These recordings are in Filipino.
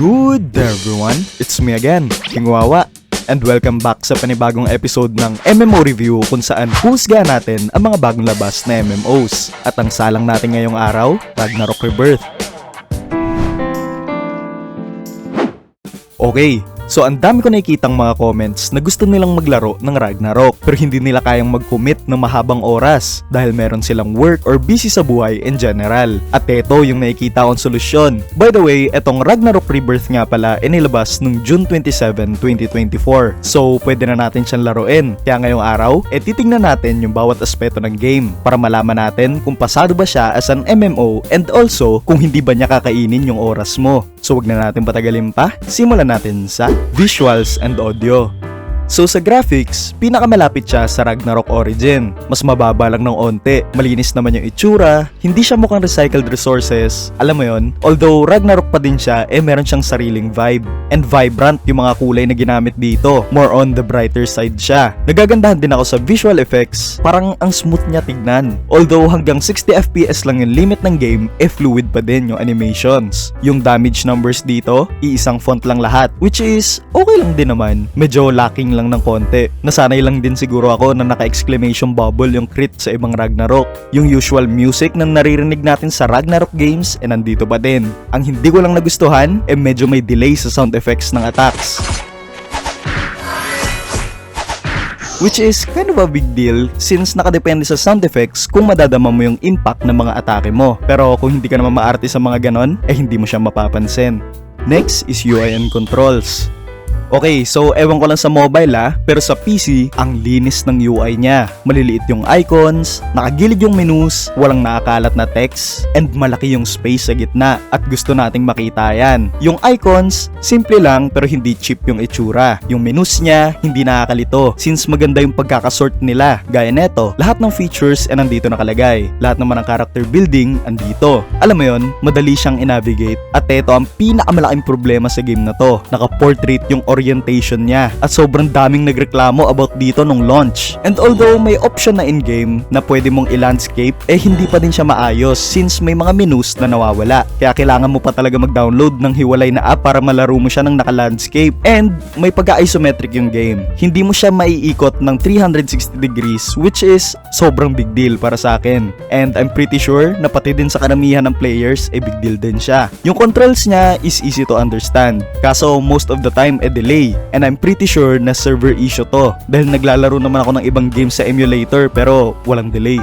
Good everyone, it's me again, King Wawa. And welcome back sa panibagong episode ng MMO Review kung saan husga natin ang mga bagong labas na MMOs. At ang salang natin ngayong araw, Ragnarok Rebirth. Okay, so ang dami ko nakikitang mga comments na gusto nilang maglaro ng Ragnarok pero hindi nila kayang mag-commit ng mahabang oras dahil meron silang work or busy sa buhay in general. At ito yung nakikita kong solusyon. By the way, etong Ragnarok Rebirth nga pala inilabas nung June 27, 2024. So pwede na natin siyang laruin. Kaya ngayong araw, eh titingnan natin yung bawat aspeto ng game para malaman natin kung pasado ba siya as an MMO and also kung hindi ba niya kakainin yung oras mo. So wag na natin patagalin pa, simulan natin sa visuals and audio. So sa graphics, pinakamalapit siya sa Ragnarok Origin. Mas mababa lang ng onte, malinis naman yung itsura, hindi siya mukhang recycled resources. Alam mo yon, although Ragnarok pa din siya, eh meron siyang sariling vibe. And vibrant yung mga kulay na ginamit dito. More on the brighter side siya. Nagagandahan din ako sa visual effects, parang ang smooth niya tignan. Although hanggang 60 FPS lang yung limit ng game, eh fluid pa din yung animations. Yung damage numbers dito, iisang font lang lahat, which is okay lang din naman. Medyo lacking lang ng konti. Nasanay lang din siguro ako na naka-exclamation bubble yung crit sa ibang Ragnarok. Yung usual music na naririnig natin sa Ragnarok games eh nandito pa din. Ang hindi ko lang nagustuhan eh medyo may delay sa sound effects ng attacks. Which is kind of a big deal since nakadepende sa sound effects kung madadama mo yung impact ng mga atake mo. Pero kung hindi ka naman maarte sa mga ganon, eh hindi mo siya mapapansin. Next is UI and controls. Okay, so ewan ko lang sa mobile ah, pero sa PC, ang linis ng UI niya. Maliliit yung icons, nakagilid yung menus, walang nakakalat na text, and malaki yung space sa gitna at gusto nating makita yan. Yung icons, simple lang pero hindi cheap yung itsura. Yung menus niya, hindi nakakalito since maganda yung pagkakasort nila. Gaya neto, lahat ng features ay nandito nakalagay. Lahat naman ng character building andito. Alam mo yon, madali siyang i-navigate at ito ang pinakamalaking problema sa game na to. Naka-portrait yung orientation niya at sobrang daming nagreklamo about dito nung launch. And although may option na in-game na pwede mong i-landscape, eh hindi pa din siya maayos since may mga menus na nawawala. Kaya kailangan mo pa talaga mag-download ng hiwalay na app para malaro mo siya ng naka-landscape. And may pagka-isometric yung game. Hindi mo siya maiikot ng 360 degrees which is sobrang big deal para sa akin. And I'm pretty sure na pati din sa karamihan ng players, eh big deal din siya. Yung controls niya is easy to understand. Kaso most of the time, eh delay. And I'm pretty sure na server issue to. Dahil naglalaro naman ako ng ibang games sa emulator pero walang delay.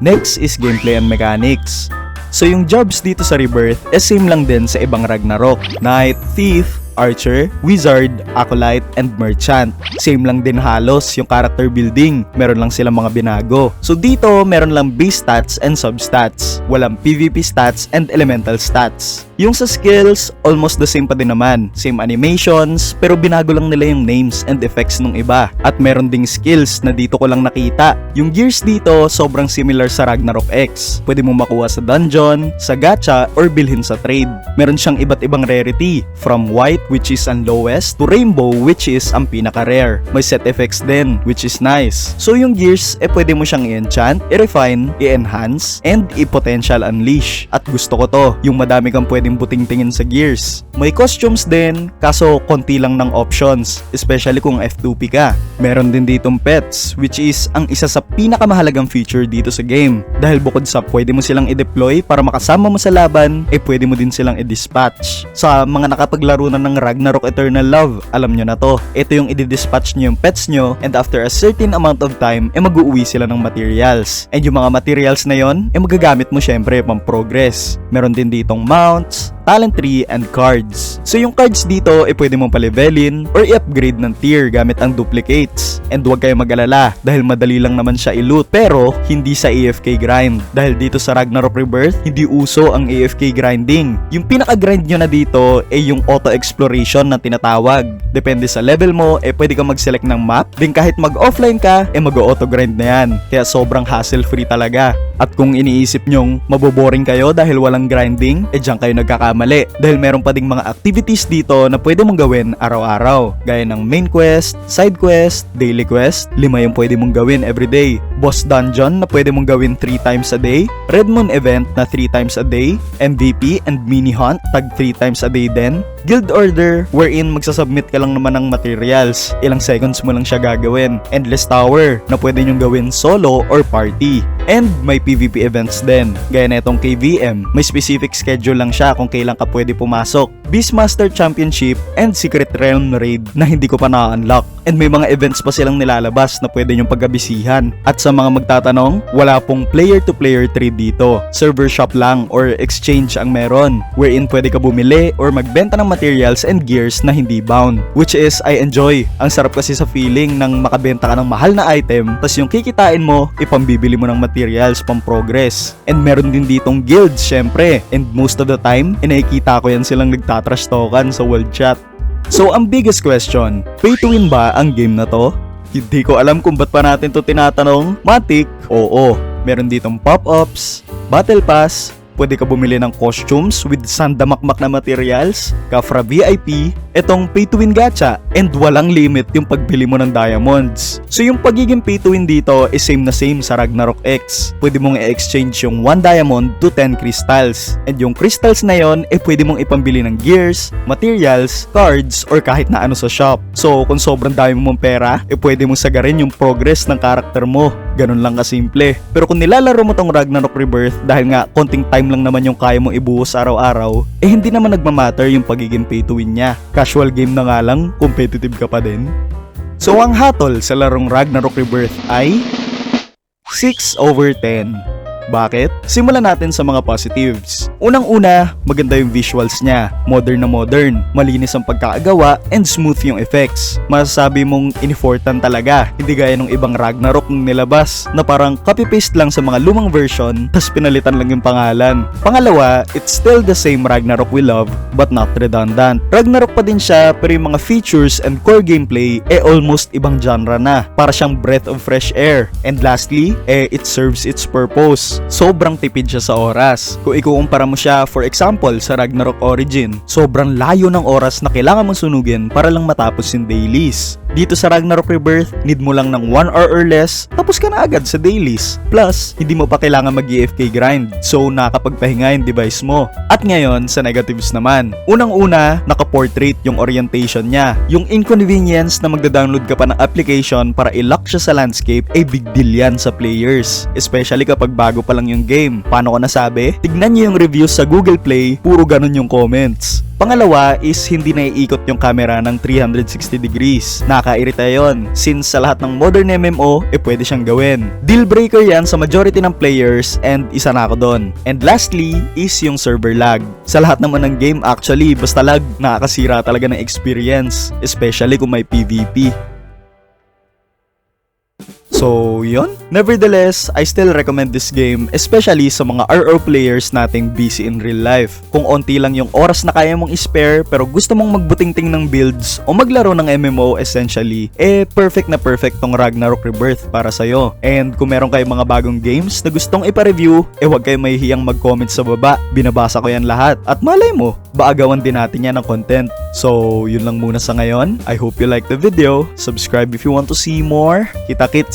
Next is gameplay and mechanics. So yung jobs dito sa Rebirth, eh same lang din sa ibang Ragnarok. Knight, Thief, Archer, Wizard, Acolyte, and Merchant. Same lang din halos yung character building. Meron lang silang mga binago. So dito, meron lang base stats and substats. Walang PvP stats and elemental stats. Yung sa skills, almost the same pa din naman. Same animations, pero binago lang nila yung names and effects nung iba. At meron ding skills na dito ko lang nakita. Yung gears dito, sobrang similar sa Ragnarok X. Pwede mo makuha sa dungeon, sa gacha, or bilhin sa trade. Meron siyang iba't ibang rarity, from white which is ang lowest to rainbow which is ang pinaka-rare. May set effects din which is nice. So yung gears, eh pwede mo siyang i-enchant, i-refine, i-enhance, and i-potential unleash. At gusto ko to, yung madami kang pwedeng buting-tingin sa gears. May costumes din, kaso konti lang ng options, especially kung F2P ka. Meron din ditong pets, which is ang isa sa pinakamahalagang feature dito sa game. Dahil bukod sa pwede mo silang i-deploy para makasama mo sa laban, eh pwede mo din silang i-dispatch. Sa mga nakapaglaro na ng Ragnarok Eternal Love, alam nyo na to. Ito yung i-dispatch nyo yung pets nyo, and after a certain amount of time, eh mag-uuwi sila ng materials. And yung mga materials na yon, eh magagamit mo syempre pang progress. Meron din ditong mounts, Nederland. Talent tree, and cards. So yung cards dito ay eh, pwede mong palevelin or i-upgrade ng tier gamit ang duplicates. And huwag kayong mag-alala dahil madali lang naman siya i-loot pero hindi sa AFK grind. Dahil dito sa Ragnarok Rebirth, hindi uso ang AFK grinding. Yung pinaka-grind nyo na dito ay yung auto exploration na tinatawag. Depende sa level mo, eh pwede kang mag-select ng map. Din kahit mag-offline ka, eh mag-auto grind na yan. Kaya sobrang hassle-free talaga. At kung iniisip nyong maboboring kayo dahil walang grinding, eh dyan kayo nagkakamali. Dahil meron pa ding mga activities dito na pwede mong gawin araw-araw. Gaya ng main quest, side quest, daily quest, lima yung pwede mong gawin everyday. Boss Dungeon na pwede mong gawin 3 times a day, Red Moon Event na 3 times a day, MVP and Mini Hunt tag 3 times a day din, Guild Order wherein magsasubmit ka lang naman ng materials, ilang seconds mo lang siya gagawin, Endless Tower na pwede nyong gawin solo or party, and may PvP events din. Gaya na itong KVM, may specific schedule lang siya kung kailan ka pwede pumasok. Beastmaster Championship and Secret Realm Raid na hindi ko pa na-unlock. And may mga events pa silang nilalabas na pwede nyong pagabisihan. At sa mga magtatanong, wala pong player-to-player trade dito. Server shop lang or exchange ang meron, wherein pwede ka bumili or magbenta ng materials and gears na hindi bound. Which is, I enjoy. Ang sarap kasi sa feeling ng makabenta ka ng mahal na item, tas yung kikitain mo, ipambibili mo ng materials pang progress. And meron din ditong guilds, syempre. And most of the time, inakikita ko yan silang nagtatrash talkan sa world chat. So, ang biggest question, pay to win ba ang game na to? Hindi ko alam kung ba't pa natin to tinatanong. Matik, oo. Meron ditong pop-ups, battle pass, pwede ka bumili ng costumes with sandamakmak na materials, Kafra VIP, etong pay to win gacha, and walang limit yung pagbili mo ng diamonds. So yung pagiging pay to win dito is same na same sa Ragnarok X. Pwede mong i-exchange yung 1 diamond to 10 crystals. And yung crystals na yon eh pwede mong ipambili ng gears, materials, cards, or kahit na ano sa shop. So kung sobrang dami mong pera, eh pwede mong sagarin yung progress ng karakter mo. Ganun lang kasimple. Pero kung nilalaro mo tong Ragnarok Rebirth dahil nga konting time lang naman yung kaya mong ibuhos araw-araw, eh hindi naman nagmamatter yung pagiging pay to win niya. Casual game na nga lang, competitive ka pa din. So ang hatol sa larong Ragnarok Rebirth ay 6 over 10. Bakit? Simulan natin sa mga positives. Unang-una, maganda yung visuals niya. Modern na modern, malinis ang pagkakagawa, and smooth yung effects. Masasabi mong inifortan talaga, hindi gaya ng ibang Ragnarok nung nilabas, na parang copy-paste lang sa mga lumang version, tas pinalitan lang yung pangalan. Pangalawa, it's still the same Ragnarok we love, but not redundant. Ragnarok pa din siya, pero yung mga features and core gameplay, eh almost ibang genre na. Para siyang breath of fresh air. And lastly, eh it serves its purpose sobrang tipid siya sa oras. Kung ikukumpara mo siya for example sa Ragnarok Origin, sobrang layo ng oras na kailangan mong sunugin para lang matapos yung dailies. Dito sa Ragnarok Rebirth, need mo lang ng 1 hour or less, tapos ka na agad sa dailies. Plus, hindi mo pa kailangan mag-EFK grind, so nakakapagpahinga yung device mo. At ngayon, sa negatives naman. Unang-una, naka-portrait yung orientation niya. Yung inconvenience na magda-download ka pa ng application para i-lock siya sa landscape ay big deal yan sa players. Especially kapag bago pa lang yung game. Paano ko nasabi? Tignan niyo yung reviews sa Google Play, puro ganun yung comments. Pangalawa is hindi naiikot yung camera ng 360 degrees. Nakakairita yon since sa lahat ng modern MMO, eh pwede siyang gawin. Deal breaker yan sa majority ng players and isa na ako doon. And lastly is yung server lag. Sa lahat naman ng game actually, basta lag, nakakasira talaga ng experience. Especially kung may PvP. So, yon. Nevertheless, I still recommend this game, especially sa mga RO players nating busy in real life. Kung onti lang yung oras na kaya mong spare pero gusto mong magbutingting ng builds o maglaro ng MMO essentially, eh perfect na perfect tong Ragnarok Rebirth para sa'yo. And kung meron kayong mga bagong games na gustong ipa-review, eh wag kayong mahihiyang mag-comment sa baba. Binabasa ko yan lahat. At malay mo, baagawan din natin yan ng content. So, yun lang muna sa ngayon. I hope you like the video. Subscribe if you want to see more. Kita-kit